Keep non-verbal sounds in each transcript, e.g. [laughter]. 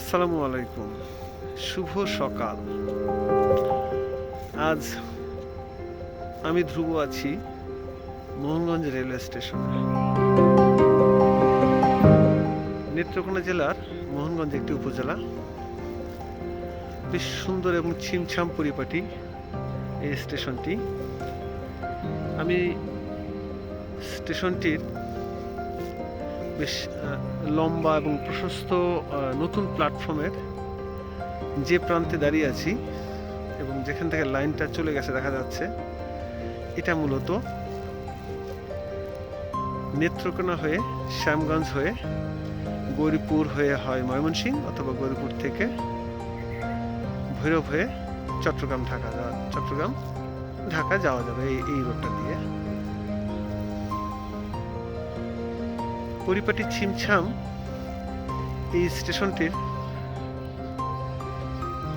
আসসালামু আলাইকুম। শুভ সকাল। আজ আমি ধ্রুব আছি মোহনগঞ্জ রেলওয়ে স্টেশনে। নেত্রকোনা জেলার মোহনগঞ্জ একটি উপজেলা। বেশ সুন্দর এবং ছিমছাম পরিপাটি এই স্টেশনটি। আমি স্টেশনটির বেশ লম্বা এবং প্রশস্ত নতুন প্ল্যাটফর্মের যে প্রান্তে দাঁড়িয়ে আছি এবং যেখান থেকে লাইনটা চলে গেছে দেখা যাচ্ছে, এটা মূলত নেত্রকোনা হয়ে, শ্যামগঞ্জ হয়ে, গৌরীপুর হয়ে হয় ময়মনসিংহ অথবা গৌরীপুর থেকে ভৈরব হয়ে চট্টগ্রাম ঢাকা চট্টগ্রাম, ঢাকা যাওয়া যাবে এই এই রোডটা দিয়ে। পরিপাটি ছিমছাম এই স্টেশনটির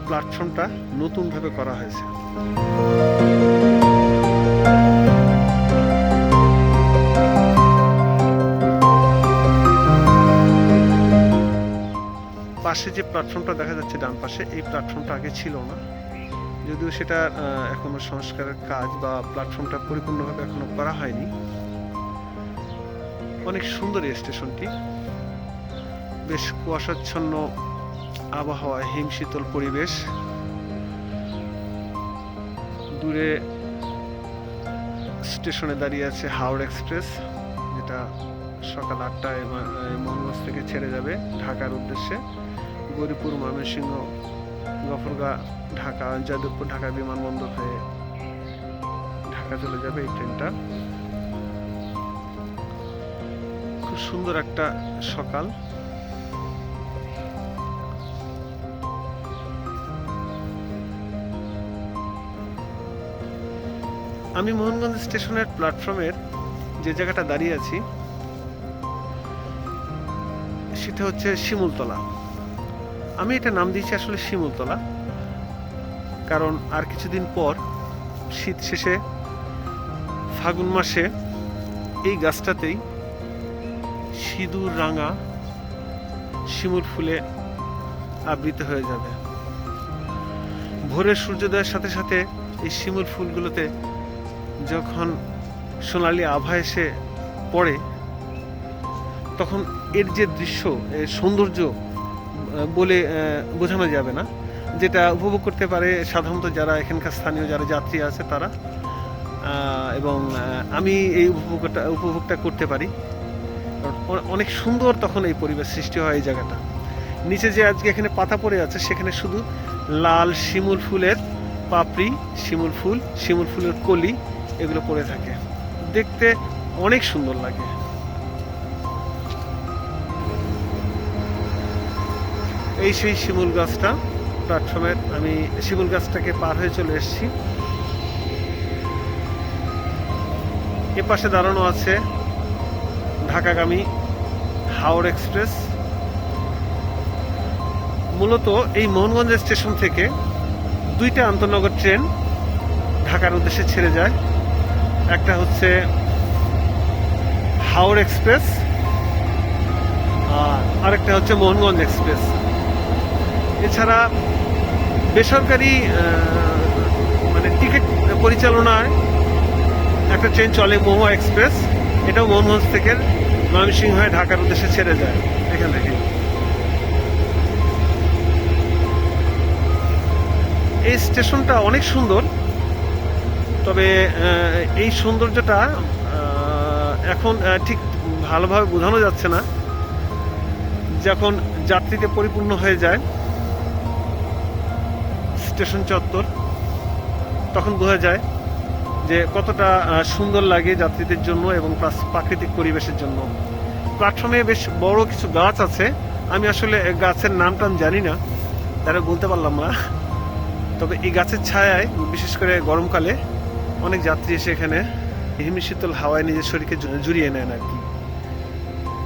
প্ল্যাটফর্মটা নতুনভাবে করা হয়েছে। পাশে যে প্ল্যাটফর্মটা দেখা যাচ্ছে ডান পাশে, এই প্ল্যাটফর্মটা আগে ছিল না। যদিও সেটা এখনও সংস্কারের কাজ বা প্ল্যাটফর্মটা পরিপূর্ণভাবে এখনও করা হয়নি। অনেক সুন্দর স্টেশনটি। বেশ কুয়াশাচ্ছন্ন আবহাওয়া হিমশীতল পরিবেশ। দূরে স্টেশনে দাঁড়িয়ে আছে হাওড় এক্সপ্রেস, যেটা সকাল আটটায় মোহনগঞ্জ থেকে ছেড়ে যাবে ঢাকার উদ্দেশ্যে। গৌরীপুর, ময়মনসিংহ, গফরগা, ঢাকা, যাদবপুর, ঢাকা বিমানবন্দর হয়ে ঢাকা চলে যাবে এই ট্রেনটা। খুব সুন্দর একটা সকাল। আমি মোহনগঞ্জ স্টেশনের প্ল্যাটফর্মের যে জায়গাটা দাঁড়িয়ে আছি, সেটা হচ্ছে শিমুলতলা। আমি এটা নাম দিয়েছি আসলে শিমুলতলা, কারণ আর কিছুদিন পর শীত শেষে, ফাগুন মাসে এই গাছটাতেই সিঁদুর রাঙা শিমুর ফুলে আবৃত হয়ে যাবে। ভোরের সূর্যোদয়ের সাথে সাথে এই শিমুর ফুলগুলোতে যখন সোনালি আভা এসে পড়ে, তখন এর যে দৃশ্য সৌন্দর্য বলে বোঝানো যাবে না। যেটা উপভোগ করতে পারে সাধারণত যারা এখানকার স্থানীয়, যারা যাত্রী আছে তারা। এবং আমি এই উপভোগটা উপভোগটা করতে পারি। অনেক সুন্দর তখন এই পরিবেশ সৃষ্টি হয় এই জায়গাটা। নিচে যে আজকে এখানে পাতা পড়ে আছে, সেখানে শুধু লাল শিমুল ফুলের পাপড়ি, শিমুল ফুল, শিমুল ফুলের কলি এগুলো পড়ে থাকে। দেখতে অনেক সুন্দর লাগে। এই সেই শিমুল গাছটা প্ল্যাটফর্মের আমি শিমুল গাছটাকে পার হয়ে চলে এসেছি। এ পাশে দাঁড়ানো আছে ঢাকাগামী হাওড় এক্সপ্রেস। মূলত এই মোহনগঞ্জ স্টেশন থেকে দুইটা আন্তনগর ট্রেন ঢাকার উদ্দেশ্যে ছেড়ে যায়। একটা হচ্ছে হাওড় এক্সপ্রেস, আর আরেকটা হচ্ছে মোহনগঞ্জ এক্সপ্রেস। এছাড়া বেসরকারি মানে টিকিট পরিচালনায় একটা ট্রেন চলে মহুয়া এক্সপ্রেস। এটাও মোহনগঞ্জ থেকে ময়মনসিংহ হয়ে ঢাকার উদ্দেশ্যে ছেড়ে যায়, এখান থেকে। এই স্টেশনটা অনেক সুন্দর, তবে এই সৌন্দর্যটা এখন ঠিক ভালোভাবে বোঝানো যাচ্ছে না। যখন যাত্রীতে পরিপূর্ণ হয়ে যায়, স্টেশন চত্বর, তখন বোঝা যায় যে কতটা সুন্দর লাগে যাত্রীদের জন্য এবং প্রাকৃতিক পরিবেশের জন্য। প্ল্যাটফর্মে বেশ বড় কিছু গাছ আছে। আমি আসলে গাছের নাম টাম জানি না। তারা বলতে পারলাম না। তবে এই গাছের ছায়ায়, বিশেষ করে গরমকালে, অনেক যাত্রী এসে এখানে হিমশীতল হাওয়ায় নিজের শরীরকে জুড়িয়ে নেন আর কি।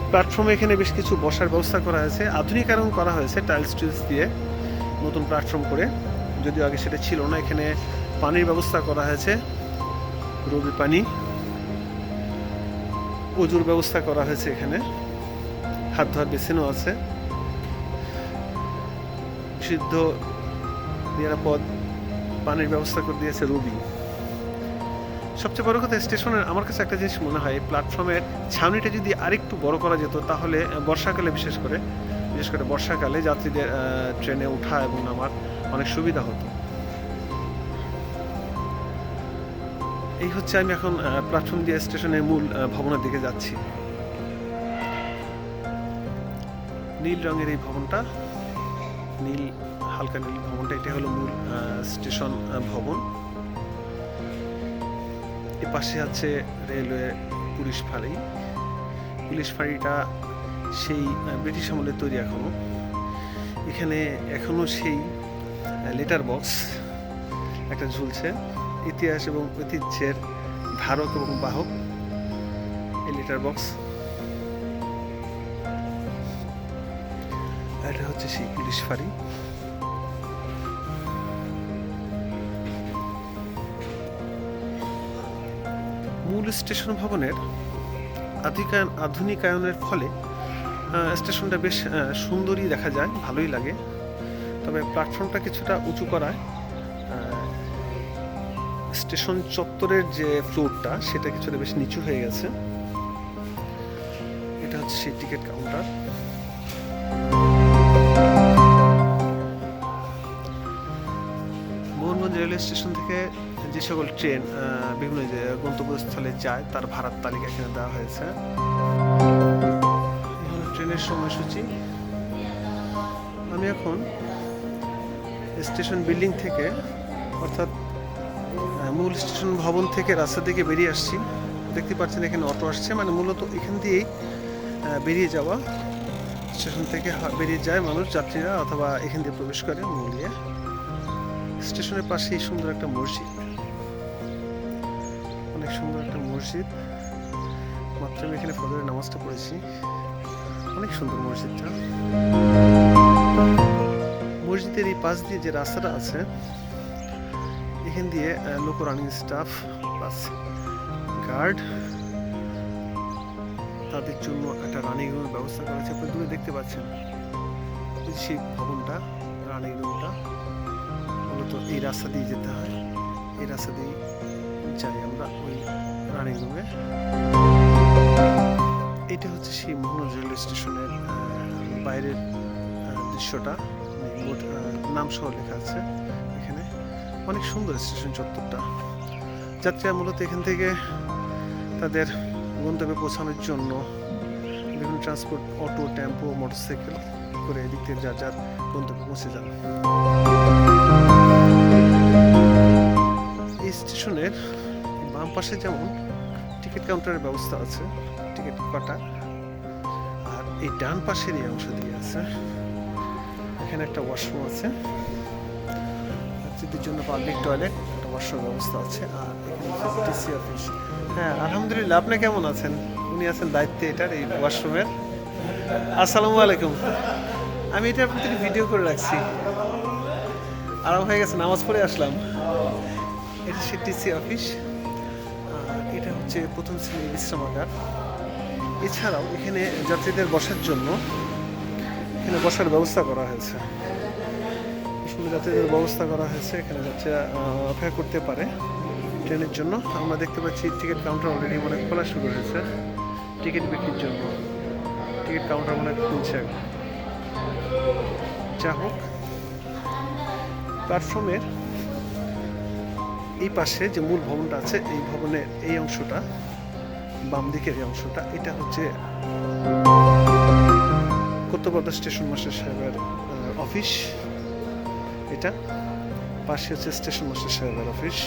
প্ল্যাটফর্মে এখানে বেশ কিছু বসার ব্যবস্থা করা হয়েছে। আধুনিকায়ন করা হয়েছে টাইলস টুইলস দিয়ে নতুন প্ল্যাটফর্ম করে। যদিও আগে সেটা ছিল না। এখানে পানির ব্যবস্থা করা হয়েছে। রবি পানি। অজুর ব্যবস্থা করা হয়েছে এখানে। হাত ধোয়ার বেসিনও আছে। বিশুদ্ধ নিরাপদ পানির ব্যবস্থা করে দিয়েছে রুবি। সবচেয়ে বড় কথা, স্টেশনের, আমার কাছে একটা জিনিস মনে হয়, প্ল্যাটফর্মের ছাউনিটা যদি আরেকটু বড় করা যেত, তাহলে বর্ষাকালে, বিশেষ করে বিশেষ করে বর্ষাকালে যাত্রীদের ট্রেনে ওঠা এবং আমার অনেক সুবিধা হতো। এই হচ্ছে আমি এখন প্ল্যাটফর্ম দিয়ে স্টেশনের মূল ভবনের দিকে যাচ্ছি। নীল রঙের এই ভবনটা, নীল, হালকা নীল ভবনটা এটা হলো মূল স্টেশন ভবন। এ পাশে আছে রেলওয়ে পুলিশ ফাঁড়ি। পুলিশ ফাঁড়িটা সেই ব্রিটিশ আমলের তৈরি এখনও। এখানে এখনও সেই লেটার বক্স একটা ঝুলছে। ইতিহাস এবং ঐতিহ্যের ধারক এবং বাহক। এই লেটার বক্স এটা হচ্ছে সেই পুলিশ ফাঁড়ি। মূল স্টেশন ভবনের আধিকায়ন আধুনিকায়নের ফলে স্টেশনটা বেশ সুন্দরই দেখা যায়, ভালোই লাগে। তবে প্ল্যাটফর্মটা কিছুটা উঁচু করায় স্টেশন চত্বরের যে ফ্লোরটা, সেটা কিছুটা বেশ নিচু হয়ে গেছে। এটা হচ্ছে সেই ticket counter. Mohanganj railway station থেকে যে সকল ট্রেন বিভিন্ন গন্তব্যস্থলে যায়, তার ভাড়ার তালিকা এখানে দেওয়া হয়েছে। ট্রেনের সময়সূচি। আমি এখন স্টেশন বিল্ডিং থেকে, অর্থাৎ মূল স্টেশন ভবন থেকে রাস্তা দিকে বেরিয়ে আসছি। দেখতে পাচ্ছেন এখানে অটো আসছে মানে মূলত এখান দিয়েই বেরিয়ে যাওয়া। স্টেশন থেকে বেরিয়ে যায় মানুষ, যাত্রীরা, অথবা এখান দিয়ে প্রবেশ করে মূল দিয়ে স্টেশনের পাশেই সুন্দর একটা মসজিদ। অনেক সুন্দর একটা মসজিদ। মাত্র আমি এখানে ফজরের নামাজটা পড়েছি। অনেক সুন্দর মসজিদটা। মসজিদের এই পাশ দিয়ে যে রাস্তাটা আছে এখান দিয়ে loco running staff plus guard তাদের জন্য একটা রানিং রুমের ব্যবস্থা করা আছে আপনি দূরে দেখতে পাচ্ছেন সেই ভবনটা রানিং রুমটা মূলত এই রাস্তা দিয়ে যেতে হয়। এই রাস্তা দিয়ে যাই আমরা ওই রানিং রুমে এটা হচ্ছে সেই মোহনগঞ্জ রেলওয়ে স্টেশনের বাইরের দৃশ্যটা। নাম সহ লেখা আছে। অনেক সুন্দর স্টেশন চত্বরটা। যাত্রীরা মূলত এখান থেকে তাদের গন্তব্যে পৌঁছানোর জন্য বিভিন্ন ট্রান্সপোর্ট অটো টেম্পো মোটরসাইকেল করে এদিক থেকে যার যার গন্তব্যে পৌঁছে যান। এই স্টেশনের বাম পাশে যেমন টিকিট কাউন্টারের ব্যবস্থা আছে, টিকিট কাটা। আর এই ডান পাশের এই অংশ দিয়ে আছে, এখানে একটা ওয়াশরুম আছে। যাত্রীদের জন্য পাবলিক টয়লেট ওয়াশরুম ব্যবস্থা আছে, আর এখানে টিসি অফিস হ্যাঁ আলহামদুলিল্লাহ, আপনি কেমন আছেন? উনি আছেন দায়িত্বে এটার, এই ওয়াশরুমের আসসালামু আলাইকুম। আমি এটা আপনাদের ভিডিও করে রাখছি। আরাম হয়ে গেছে, নামাজ পড়ে আসলাম। এটা সে টিসি অফিস এটা হচ্ছে প্রথম শ্রেণির বিশ্রামাগার। এছাড়াও এখানে যাত্রীদের বসার জন্য এখানে বসার ব্যবস্থা করা হয়েছে। সুন্দর যাত্রীদের ব্যবস্থা করা হয়েছে, এখানে যাত্রীরা অপেক্ষা করতে পারে ট্রেনের জন্য। আমরা দেখতে পাচ্ছি টিকিট কাউন্টার অলরেডি মানে খোলা শুরু হয়েছে। টিকিট বিক্রির জন্য। টিকিট কাউন্টার মানে খুলছে যা হোক প্ল্যাটফর্মের এই পাশে যে মূল ভবনটা আছে, এই ভবনের এই অংশটা, বাম দিকের এই অংশটা, এটা হচ্ছে কর্তব্যরত স্টেশন মাস্টার সাহেবের অফিস এটা। পাশে হচ্ছে স্টেশন মাস্টার সাহেবের অফিস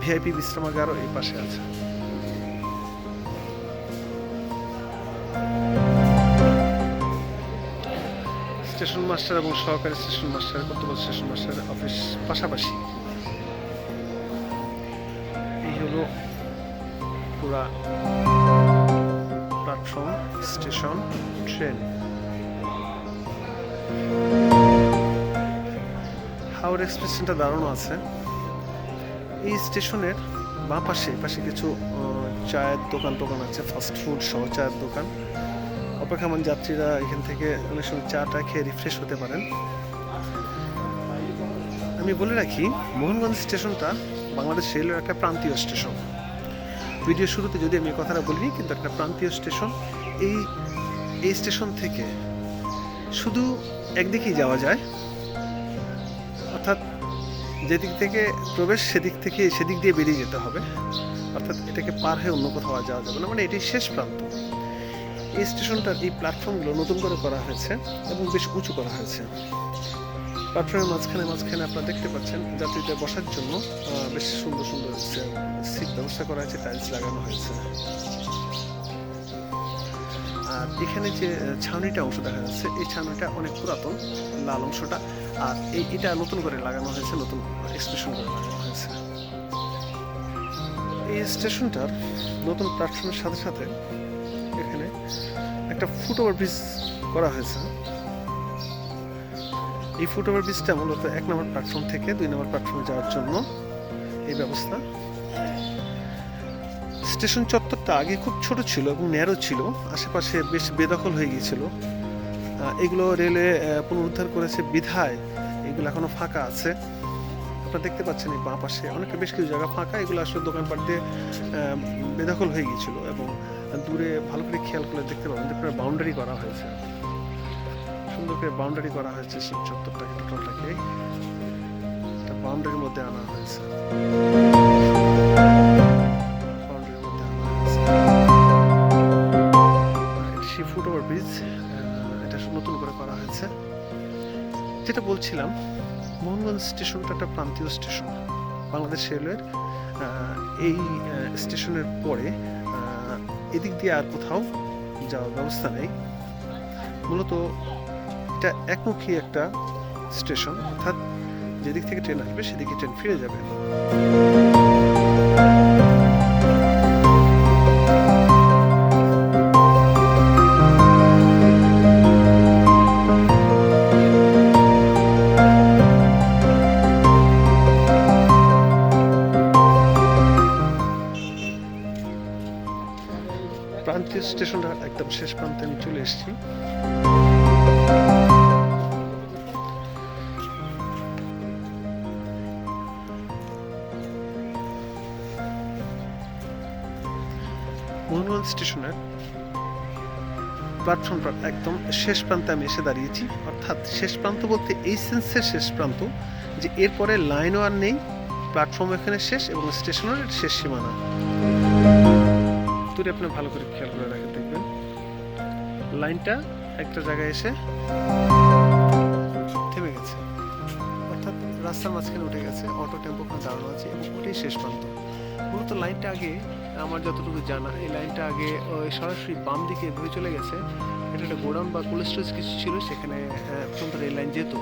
ভিআইপি বিশ্রামাগারও এই পাশে আছে। স্টেশন মাস্টার এবং সহকারী স্টেশন মাস্টার, কর্তব্য স্টেশন মাস্টারের অফিস পাশাপাশি। এই হলো পুরা প্ল্যাটফর্ম স্টেশন ট্রেন হাওড় এক্সপ্রেশনটা দাঁড়ানো আছে। এই স্টেশনের বাঁ পাশে পাশে কিছু চায়ের দোকান টোকান আছে ফাস্ট ফুড সহ চায়ের দোকান। অপেক্ষমান যাত্রীরা এখান থেকে অনেক সময় চাটা খেয়ে রিফ্রেশ হতে পারেন। আমি বলে রাখি, মোহনগঞ্জ স্টেশনটা বাংলাদেশ রেলের একটা প্রান্তীয় স্টেশন। ভিডিও শুরুতে যদি আমি কথাটা বলিনি কিন্তু একটা প্রান্তীয় স্টেশন, এই এই স্টেশন থেকে শুধু একদিকেই যাওয়া যায়। যেদিক থেকে প্রবেশ, সেদিক থেকে সেদিক দিয়ে বেরিয়ে যেতে হবে। অর্থাৎ এটাকে পার হয়ে অন্য কোথাও যাওয়া যাবে না। মানে এটি শেষ প্রান্ত। এই স্টেশনটার এই প্ল্যাটফর্মগুলো নতুন করে করা হয়েছে এবং বেশ উঁচু করা হয়েছে। প্ল্যাটফর্মের মাঝখানে মাঝখানে আপনারা দেখতে পাচ্ছেন যাত্রীদের বসার জন্য বেশ সুন্দর সুন্দর সিট ব্যবস্থা করা হয়েছে, টাইলস লাগানো হয়েছে। আর এখানে যে ছাউনিটা অংশ দেখা যাচ্ছে, এই ছাউনিটা অনেক পুরাতন, লাল অংশটা। আর এই, এটা নতুন করে লাগানো হয়েছে, নতুন এক্সপ্রেশন করে লাগানো হয়েছে। এই স্টেশনটার নতুন প্ল্যাটফর্মের সাথে সাথে এখানে একটা ফুট ওভার ব্রিজ করা হয়েছে। এই ফুট ওভার ব্রিজটা মূলত এক নম্বর প্ল্যাটফর্ম থেকে দুই নম্বর প্ল্যাটফর্মে যাওয়ার জন্য এই ব্যবস্থা। স্টেশন চত্বরটা আগে খুব ছোট ছিল এবং ন্যারো ছিল, আশেপাশে বেশ বেদখল হয়ে গিয়েছিল। এগুলো রেলে পুনরুদ্ধার করেছে বিধায়। এগুলো এখনও ফাঁকা আছে। আপনারা দেখতে পাচ্ছেন এই বাঁ পাশে। অনেকটা বেশ কিছু জায়গা ফাঁকা। এগুলো আসলে দোকানপাট দিয়ে বেদখল হয়ে গিয়েছিল এবং দূরে ভালো করে খেয়াল করলে দেখতে পাবেন যে বাউন্ডারি করা হয়েছে। সুন্দর করে বাউন্ডারি করা হয়েছে শিব চত্বরটাকে টোটালটাকে বাউন্ডারির মধ্যে আনা হয়েছে। যেটা বলছিলাম মোহনগঞ্জ স্টেশনটা একটা প্রান্তীয় স্টেশন। বাংলাদেশ রেলওয়ের এই স্টেশনের পরে এদিক দিয়ে আর কোথাও যাওয়ার ব্যবস্থা নেই। মূলত এটা একমুখী একটা স্টেশন, অর্থাৎ যেদিক থেকে ট্রেন আসবে, সেদিকে ট্রেন ফিরে যাবে। চলে মোহনগঞ্জ স্টেশনের প্ল্যাটফর্মটা একদম শেষ প্রান্তে আমি এসে দাঁড়িয়েছি। অর্থাৎ শেষ প্রান্ত বলতে এই সেন্সের শেষ প্রান্ত, যে এরপরে লাইনও আর নেই প্ল্যাটফর্ম এখানে শেষ এবং স্টেশনের শেষ সীমানা। দূরে আপনি ভালো করে খেয়াল করে রাখেন লাইনটা একটা জায়গায় এসে থেমে গেছে। অর্থাৎ রাস্তার মাঝখানে উঠে গেছে অটো টেম্পো দাঁড়ানো আছে এবং ওটাই শেষ প্রান্ত। মূলত লাইনটা আগে, আমার যতটুকু জানা, এই লাইনটা আগে সরাসরি বাম দিকে এভাবে চলে গেছে। এটা একটা গোডাউন বা কোল্ড স্টোরেজ কিছু ছিল, সেখানে পর্যন্ত রেল লাইন যেত।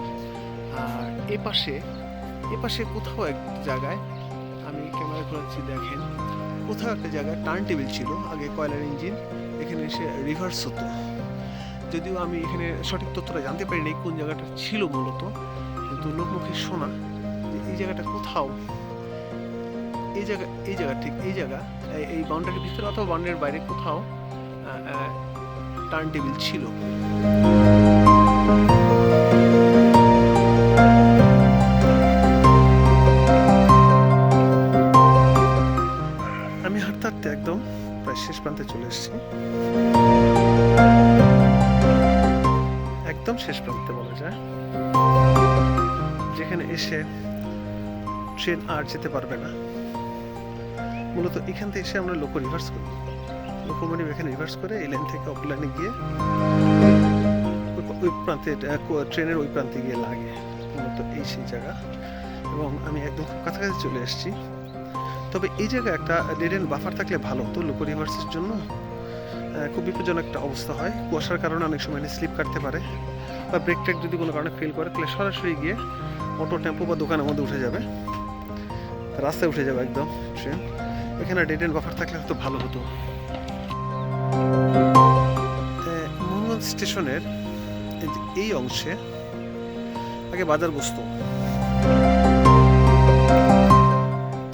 আর এ পাশে এ পাশে কোথাও এক জায়গায়, আমি ক্যামেরা ঘোরাচ্ছি, দেখেন, কোথাও একটা জায়গায় টার্ন টেবিল ছিল, আগে কয়লার ইঞ্জিন, এখানে এসে রিভার্স হতো। যদিও আমি এখানে সঠিক তথ্যটা জানতে পারিনি কোন জায়গাটা ছিল মূলত, কিন্তু লোকমুখে শোনা যে এই জায়গাটা কোথাও, এই জায়গা এই জায়গা, ঠিক এই জায়গা, এই- বাউন্ডারির ভিতরে অথবা বাউন্ডারির বাইরে কোথাও টার্ন টেবিল ছিল। ট্রেন আর যেতে পারবে না। মূলত এখান থেকে এসে আমরা লোকো রিভার্স করি লোকোমোটিভ এখানে রিভার্স করে এই লাইন থেকে অপর লাইনে গিয়ে ওই- প্রান্তে ট্রেনের ওই প্রান্তে গিয়ে লাগে। মূলত এই সেই জায়গা। এবং আমি একদম কাছাকাছি চলে এসেছি। তবে এই জায়গায় একটা ডেড এন্ড বাফার থাকলে ভালো হতো লোকো রিভার্সের জন্য। খুব বিপজ্জনক একটা অবস্থা হয়। কুয়াশার কারণে অনেক সময় স্লিপ কাটতে পারে। বা ব্রেক ট্রেক যদি কোনো কারণে ফেল করে, তাহলে সরাসরি গিয়ে অটো টেম্পো বা দোকানের মধ্যে উঠে যাবে। রাস্তায় উঠে যাবে একদম ট্রেন এখানে এন্ড বাফার থাকলে হয়তো ভালো হতো। মোহনগঞ্জ স্টেশনের এই অংশে আগে বাজার বসতো।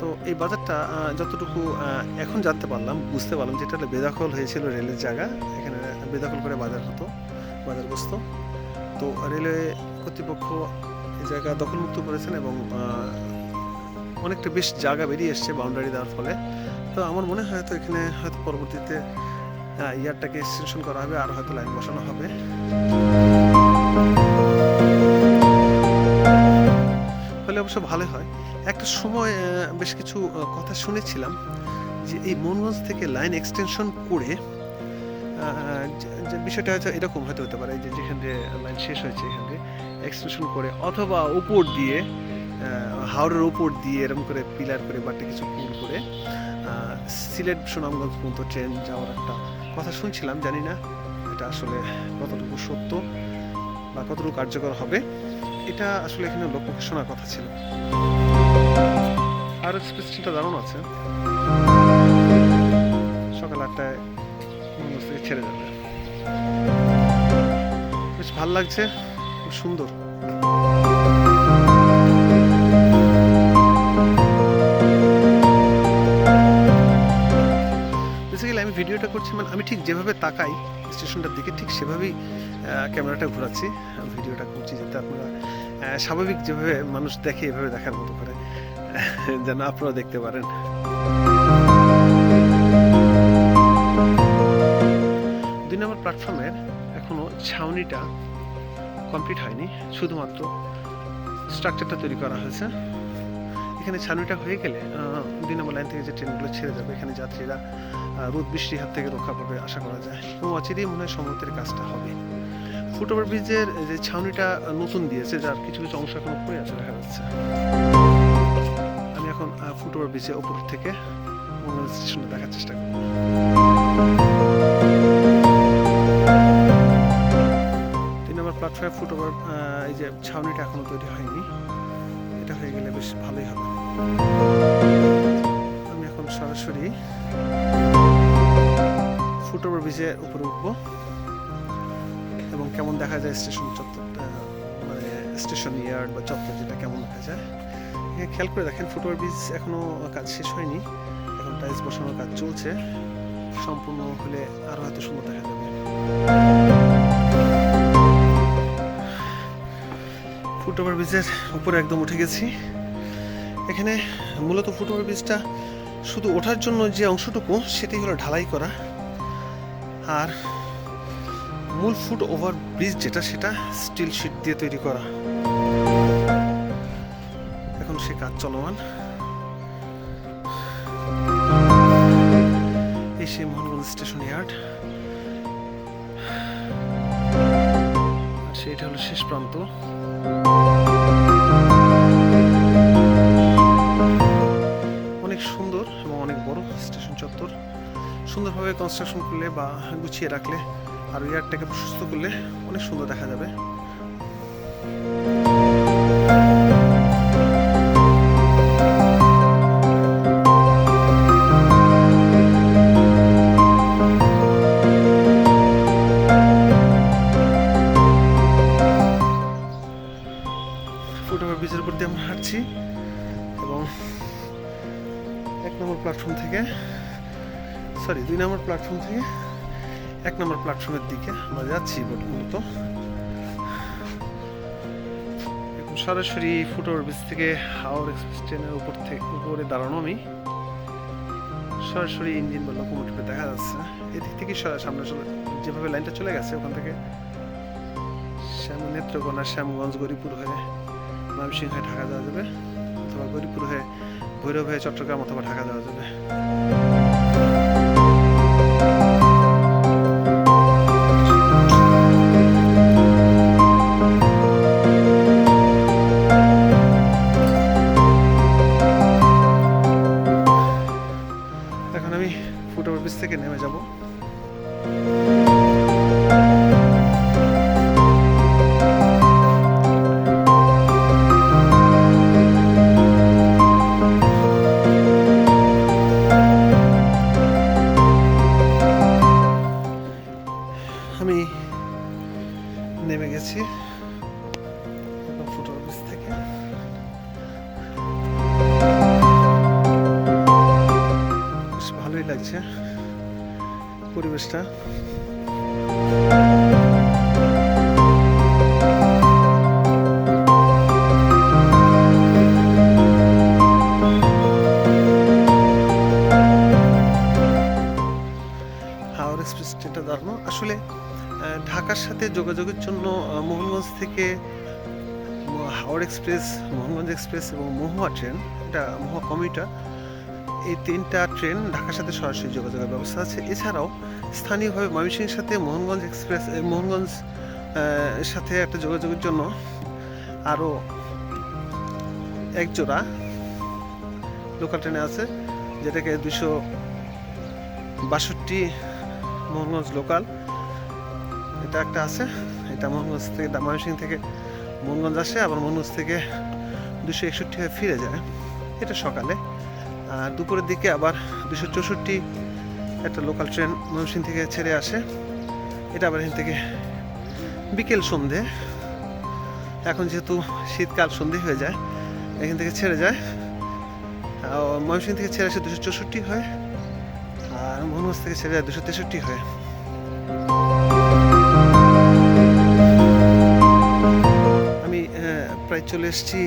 তো এই বাজারটা যতটুকু এখন জানতে পারলাম, বুঝতে পারলাম যেটা বেদখল হয়েছিল রেলের জায়গা, এখানে বেদখল করে বাজার হতো, বাজার বসতো। তো রেলওয়ে কর্তৃপক্ষ এই জায়গা দখলমুক্ত করেছেন এবং অনেকটা বেশ জায়গা বেরিয়ে এসছে বাউন্ডারি দেওয়ার ফলে। তো আমার মনে হয় তো এখানে হয়তো পরবর্তীতে ইয়ারটাকে এক্সটেনশন করা হবে, আর হয়তো লাইন বসানো হবে। হলে অবশ্য ভালো হয়। একটা সময় বেশ কিছু কথা শুনেছিলাম যে এই মনগঞ্জ থেকে লাইন এক্সটেনশন করে যে- বিষয়টা হয়তো এরকম হয়তো হতে পারে যে যেখান লাইন শেষ হয়েছে, এখান এক্সটেনশন করে, অথবা উপর দিয়ে হাওড়ের উপর দিয়ে এরকম করে পিলার করে বাটে কিছু পুল করে সিলেট সুনামগঞ্জ পর্যন্ত ট্রেন যাওয়ার একটা কথা শুনছিলাম, জানি না এটা আসলে কতটুকু সত্য বা কতটুকু কার্যকর হবে। এটা আসলে এখানে লোকমুখে শোনার কথা ছিল। আর ট্রেনটা দারুণ আছে। সকাল আটটায় ছেড়ে যাবে। বেশ ভালো লাগছে, খুব সুন্দর। ভিডিওটা করছি মানে আমি ঠিক যেভাবে তাকাই, স্টেশনটার দিকে ঠিক সেভাবেই ক্যামেরাটা ঘোরাচ্ছি, ভিডিওটা করছি যাতে আপনারা স্বাভাবিক যেভাবে মানুষ দেখে এভাবে দেখার মতো করে, [laughs] যেন আপনারা দেখতে পারেন। দুই নম্বর প্ল্যাটফর্মের এখনও ছাউনিটা কমপ্লিট হয়নি, শুধুমাত্র স্ট্রাকচারটা তৈরি করা হয়েছে। এখানে ছাউনিটা হয়ে গেলে দুই লাইন থেকে যে ট্রেনগুলো ছেড়ে যাবে, এখানে যাত্রীরা রোদ বৃষ্টির হাত থেকে রক্ষা পাবে আশা করা যায়। এবং অচিরেই মনে হয় সমুদ্রের কাজটা হবে। ফুটওভার ব্রিজের যে ছাউনিটা নতুন দিয়েছে, যার কিছু কিছু অংশ এখনও পড়ে আছে, দেখা যাচ্ছে। আমি এখন ফুটওভার ব্রিজের ওপর থেকে স্টেশনটা দেখার চেষ্টা করব। তিন নম্বর প্ল্যাটফর্মে ফুটওভার এই যে ছাউনিটা এখনও তৈরি হয়নি, এটা হয়ে গেলে বেশ ভালোই হবে। আমি এখন সরাসরি ফুটওভার ব্রিজের উপরে উঠবো এবং কেমন দেখা যায় স্টেশন চত্বরটা মানে স্টেশন ইয়ার্ড বা চত্বর যেটা কেমন দেখা যায়। খেয়াল করে দেখেন, ফুটওভার ব্রিজ এখনও কাজ শেষ হয়নি। এখন টাইলস বসানোর কাজ চলছে। সম্পূর্ণ হলে আরও হয়তো সুন্দর দেখা যাবে। ফুটওভার ব্রিজের উপরে একদম উঠে গেছি। এখানে মূলত ফুটওভার ব্রিজটা শুধু ওঠার জন্য যে অংশটুকু, সেটাই হলো ঢালাই করা। আর মূল ফুট ওভার ব্রিজ যেটা, সেটা স্টিল শিট দিয়ে তৈরি করা। এখন সে কাজ চলমান। এই সেই মোহনগঞ্জ স্টেশন ইয়ার্ড। সেটা হলো শেষ প্রান্ত। কনস্ট্রাকশন করলে বা গুছিয়ে রাখলে আর ইয়ারটাকে প্রশস্ত করলে অনেক সুন্দর দেখা যাবে। নম্বর প্ল্যাটফর্মের দিকে আমরা যাচ্ছি বট- মূলত সরাসরি ফুটওভার ব্রিজ থেকে হাওড় এক্সপ্রেস ট্রেনের উপর থেকে উপরে দাঁড়ানো আমি। সরাসরি ইঞ্জিন বা লোকোমোটিভে দেখা যাচ্ছে। এদিক থেকে সামনে চলে যেভাবে লাইনটা চলে গেছে, ওখান থেকে শ্যাম নেত্রকোনা, শ্যামগঞ্জ গরিপুর হয়ে ময়মনসিংহ হয়ে ঢাকা যাওয়া যাবে, অথবা গরিপুর হয়ে ভৈরব হয়ে চট্টগ্রাম অথবা ঢাকা যাওয়া যাবে। মোহনগঞ্জ থেকে হাওড় এক্সপ্রেস মোহনগঞ্জ এক্সপ্রেস এবং মহুয়া ট্রেন, এটা মহুয়া কমিউটার, এই তিনটা ট্রেন ঢাকার সাথে সরাসরি যোগাযোগের ব্যবস্থা আছে। এছাড়াও স্থানীয়ভাবে ময়মনসিংহের সাথে মোহনগঞ্জ এক্সপ্রেস মোহনগঞ্জ সাথে একটা যোগাযোগের জন্য আরও একজোড়া লোকাল ট্রেনে আছে, যেটাকে দুশো বাষট্টি মোহনগঞ্জ লোকাল, এটা একটা আছে। এটা থেকে ময়মনসিংহ থেকে মোহনগঞ্জ আসে, আবার মোহনগঞ্জ থেকে দুশো একষট্টি হয়ে ফিরে যায়। এটা সকালে। আর দুপুরের দিকে আবার দুশো চৌষট্টি একটা লোকাল ট্রেন ময়মনসিংহ থেকে ছেড়ে আসে। এটা আবার এখান থেকে বিকেল সন্ধে। এখন যেহেতু শীতকাল সন্ধে হয়ে যায়, এখান থেকে ছেড়ে যায়। আর ময়মনসিংহ থেকে ছেড়ে আসে দুশো চৌষট্টি হয়, আর মোহনগঞ্জ থেকে ছেড়ে যায় দুশো তেষট্টি হয়। চলে এসেছি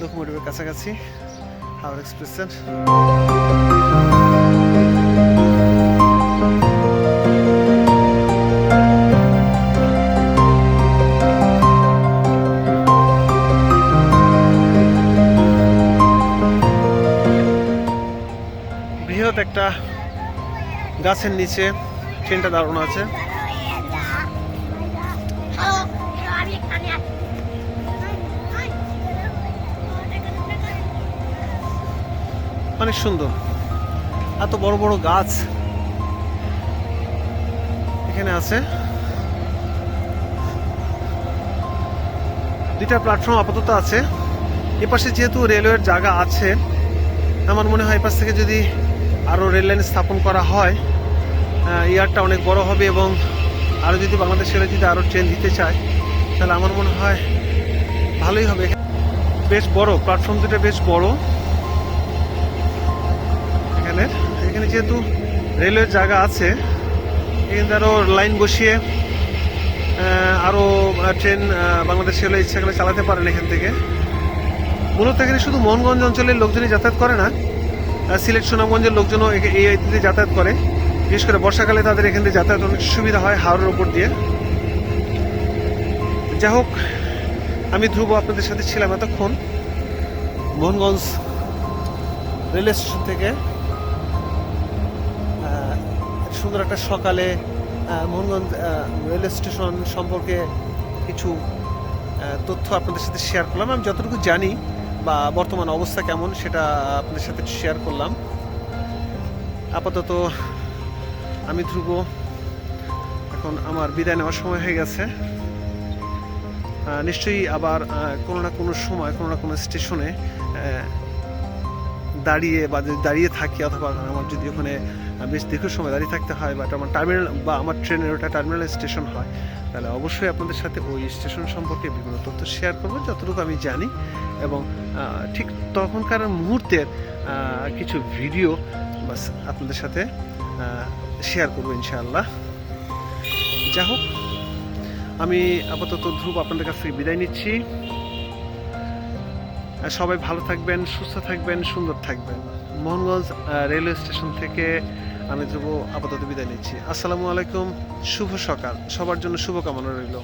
লোকোমোটিভের কাছাকাছি হাওড়া এক্সপ্রেসের বৃহৎ একটা গাছের নিচে ট্রেনটা দাঁড়ানো আছে। অনেক সুন্দর। এত বড় বড় গাছ এখানে আছে। দুইটা প্ল্যাটফর্ম আপাতত আছে। এপাশে যেহেতু রেলওয়ের জায়গা আছে, আমার মনে হয় এপাশ থেকে যদি আরও রেল লাইন স্থাপন করা হয় ইয়ারটা অনেক বড় হবে এবং আরও যদি বাংলাদেশ রেলে যদি আরও ট্রেন দিতে চায়, তাহলে আমার মনে হয় ভালোই হবে। বেশ বড় প্ল্যাটফর্ম দুটো বেশ বড়। এখানে যেহেতু রেলওয়ের জায়গা আছে, এখানে আরও লাইন বসিয়ে আরও ট্রেন বাংলাদেশ রেলে ইচ্ছা করলে চালাতে পারেন এখান থেকে। মূলত এখানে শুধু মোহনগঞ্জ অঞ্চলের লোকজনই যাতায়াত করে না সিলেট, সুনামগঞ্জের লোকজনও এই দিয়ে যাতায়াত করে। বিশেষ করে বর্ষাকালে তাদের এখান থেকে যাতায়াত অনেক সুবিধা হয় হাওড়ার ওপর দিয়ে। যাই হোক, আমি ধ্রুব আপনাদের সাথে ছিলাম এতক্ষণ। মোহনগঞ্জ রেল স্টেশন থেকে সুন্দর একটা সকালে মোহনগঞ্জ রেল স্টেশন সম্পর্কে কিছু তথ্য আপনাদের সাথে শেয়ার করলাম। আমি যতটুকু জানি বা বর্তমান অবস্থা কেমন সেটা আপনাদের সাথে শেয়ার করলাম। আপাতত আমি ধ্রুব। এখন আমার বিদায় নেওয়ার সময় হয়ে গেছে। নিশ্চয়ই আবার কোনো না কোনো সময়, কোনো না কোনো স্টেশনে দাঁড়িয়ে বা দাঁড়িয়ে থাকি অথবা আমার যদি ওখানে বেশ দীর্ঘ সময় দাঁড়িয়ে থাকতে হয় বা আমার টার্মিনাল বা আমার ট্রেনের ওটা টার্মিনাল স্টেশন হয়। তাহলে অবশ্যই আপনাদের সাথে ওই স্টেশন সম্পর্কে বিভিন্ন তথ্য শেয়ার করব, যতটুকু আমি জানি। এবং ঠিক তখনকার মুহূর্তের কিছু ভিডিও বাস আপনাদের সাথে শেয়ার করব ইনশাআল্লাহ। যাই হোক, আমি আপাতত ধ্রুব আপনাদের কাছ থেকে বিদায় নিচ্ছি। সবাই ভালো থাকবেন, সুস্থ থাকবেন, সুন্দর থাকবেন। মোহনগঞ্জ রেলওয়ে স্টেশন থেকে আমি ধ্রুব, আপাতত বিদায় নিচ্ছি। আসসালামু আলাইকুম, শুভ সকাল। সবার জন্য শুভকামনা রইল।